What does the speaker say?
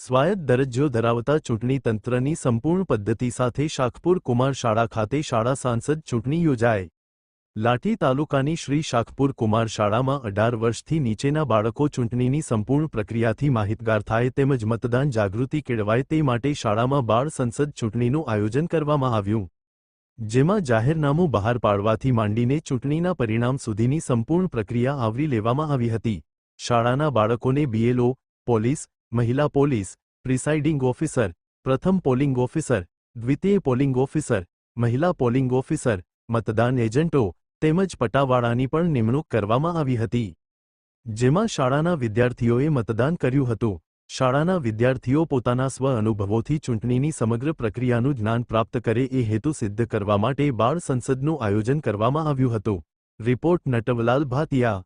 સ્વાયત્ત દરજ્જો ધરાવતા ચૂંટણી તંત્રની સંપૂર્ણ પદ્ધતિ સાથે શાખપુર કુમાર શાળા ખાતે શાળા સાંસદ ચૂંટણી યોજાય લાઠી તાલુકાની શ્રી શાખપુર કુમાર શાળામાં અઢાર વર્ષથી નીચેના બાળકો ચૂંટણીની સંપૂર્ણ પ્રક્રિયાથી માહિતગાર થાય તેમજ મતદાન જાગૃતિ કેળવાય તે માટે શાળામાં બાળ સંસદ ચૂંટણીનું આયોજન કરવામાં આવ્યું. જેમાં જાહેરનામું બહાર પાડવાથી માંડીને ચૂંટણીના પરિણામ સુધીની સંપૂર્ણ પ્રક્રિયા આવરી લેવામાં આવી હતી. શાળાના બાળકોને બીએલઓ પોલીસ મહિલા પોલીસ, પ્રિસાઇડિંગ ઓફિસર, પ્રથમ પોલિંગ ઓફિસર, દ્વિતીય પોલિંગ ઓફિસર, મહિલા પોલિંગ ઓફિસર, મતદાન એજન્ટો તેમજ પટાવાળાની પણ નિમણૂક કરવામાં આવી હતી. જેમાં શાળાના વિદ્યાર્થીઓએ મતદાન કર્યું હતું. શાળાના વિદ્યાર્થીઓ પોતાના સ્વ અનુભવોથી ચૂંટણીની સમગ્ર પ્રક્રિયાનું જ્ઞાન પ્રાપ્ત કરે એ હેતુ સિદ્ધ કરવા માટે બાળ સંસદનું આયોજન કરવામાં આવ્યું હતું. રિપોર્ટ નટવલાલ ભાતિયા